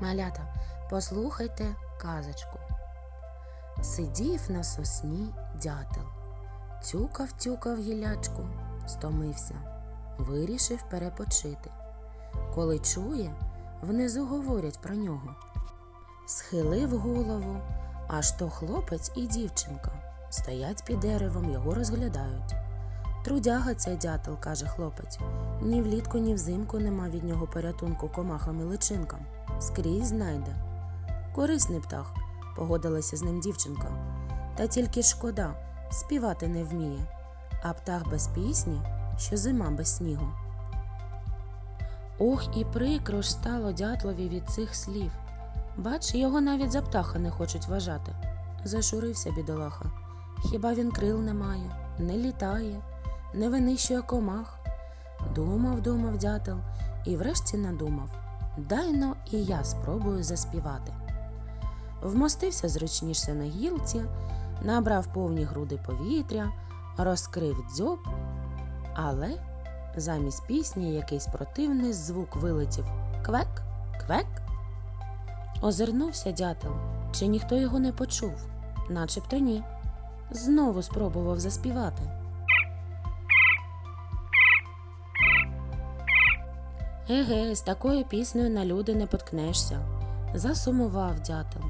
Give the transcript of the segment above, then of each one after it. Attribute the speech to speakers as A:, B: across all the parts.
A: Малята, послухайте казочку. Сидів на сосні дятел, тюкав тюкав гілячку, стомився, вирішив перепочити. Коли чує, внизу говорять про нього. Схилив голову, аж то хлопець і дівчинка стоять під деревом, його розглядають. Трудяга цей дятел, каже хлопець. Ні влітку, ні взимку нема від нього порятунку комахам і личинкам. Скрізь знайде. Корисний птах, погодилася з ним дівчинка. Та тільки шкода, співати не вміє. А птах без пісні, що зима без снігу. Ох, і прикро ж стало дятлові від цих слів. Бач, його навіть за птаха не хочуть вважати. Зашурився бідолаха. Хіба він крил не має, не літає, не винищує комах. Думав, думав дятел і врешті надумав. Дайно і я спробую заспівати. Вмостився зручніше на гілці, набрав повні груди повітря, розкрив дзьоб, але замість пісні якийсь противний звук вилетів квек, квек. Озирнувся дятел, чи ніхто його не почув, начебто ні. Знову спробував заспівати. Еге, з такою піснею на люди не поткнешся. Засумував дятел.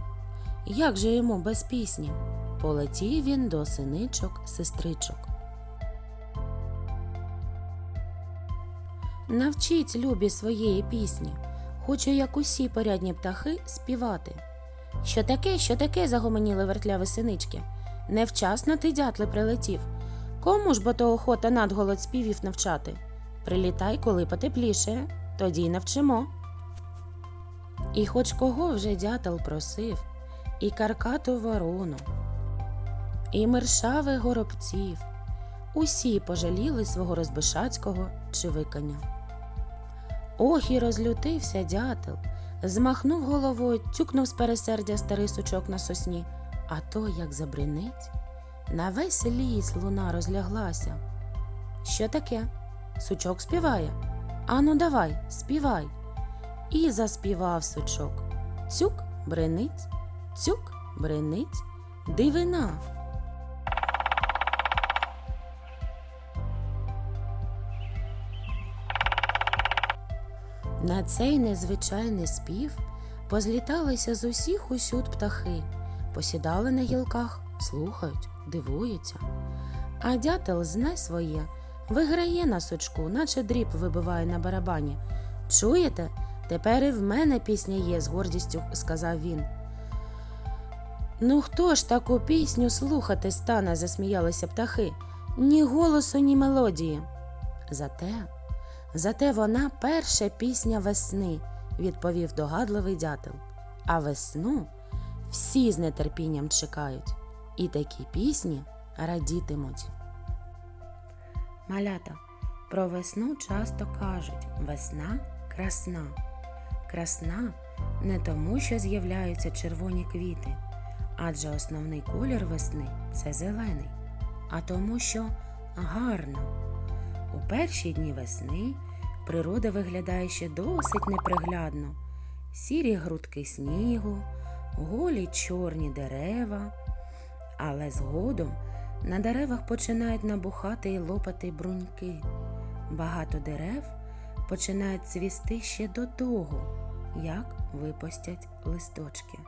A: Як же йому без пісні? Полетів він до синичок, сестричок. Навчіть любі своєї пісні. Хочу, як усі порядні птахи, співати. Що таке, що таке? загомоніли вертляви синички. Невчасно ти, дятле, прилетів. Кому ж бо то охота надголод співів навчати? Прилітай, коли потепліше, тоді й навчимо. І хоч кого вже дятел просив, і каркату ворону, і мершавих горобців, усі пожаліли свого розбишацького чивикання. Ох, і розлютився дятел, змахнув головою, тюкнув з пересердя старий сучок на сосні, а то як забринить. На весь ліс луна розляглася. Що таке? Сучок співає. Ану, давай, співай. І заспівав сучок. Цюк бренить, цюк бренить, дивина. На цей незвичайний спів позліталися з усіх усюд птахи, посідали на гілках, слухають, дивуються. А дятел, знай своє, виграє на сучку, наче дріб вибиває на барабані. Чуєте? Тепер і в мене пісня є, з гордістю сказав він. Ну хто ж таку пісню слухати стане, засміялися птахи, ні голосу, ні мелодії. Зате, зате вона перша пісня весни, відповів догадливий дятел. А весну всі з нетерпінням чекають, і такі пісні радітимуть. Малята, про весну часто кажуть весна красна. Красна не тому, що з'являються червоні квіти, адже основний колір весни це зелений, а тому, що гарно. У перші дні весни природа виглядає ще досить неприглядно. Сірі грудки снігу, голі чорні дерева, але згодом на деревах починають набухати і лопати бруньки. Багато дерев починають цвісти ще до того, як випустять листочки.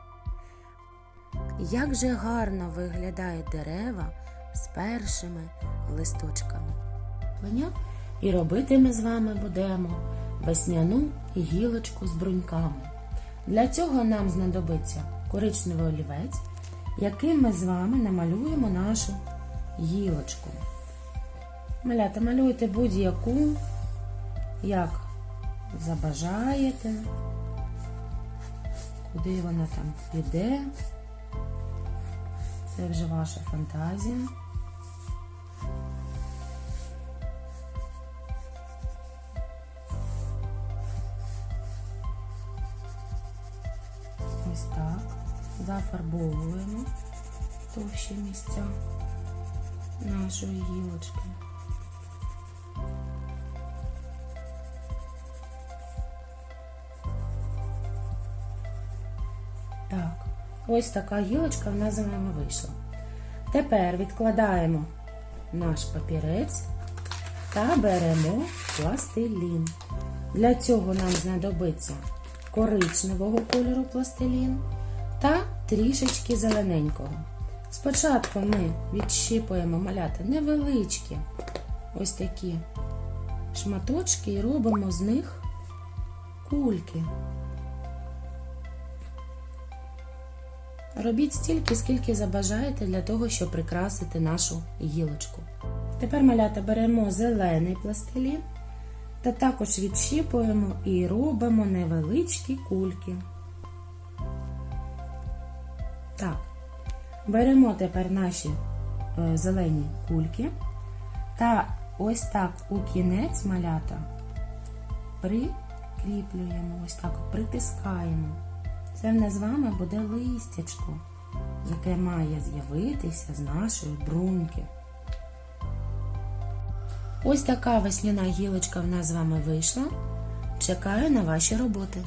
A: Як же гарно виглядають дерева з першими листочками. І робити ми з вами будемо весняну гілочку з бруньками. Для цього нам знадобиться коричневий олівець, яким ми з вами намалюємо нашу гілочку. Малята, малюйте будь-яку, як забажаєте, куди вона там піде. Це вже ваша фантазія. Ось так. Зафарбовуємо товщі місця нашої гілочки. Так, ось така гілочка в нас з вами вийшла. Тепер відкладаємо наш папірець та беремо пластилін. Для цього нам знадобиться коричневого кольору пластилін та трішечки зелененького. Спочатку ми відщипуємо маляти невеличкі ось такі шматочки і робимо з них кульки. Робіть стільки, скільки забажаєте для того, щоб прикрасити нашу гілочку. Тепер малята беремо зелений пластилін та також відщіпуємо і робимо невеличкі кульки. Так, беремо тепер наші е, зелені кульки та ось так у кінець малята прикріплюємо, ось так притискаємо. Це в нас з вами буде листячко, яке має з'явитися з нашої бруньки. Ось така весняна гілочка в нас з вами вийшла. Чекаю на ваші роботи.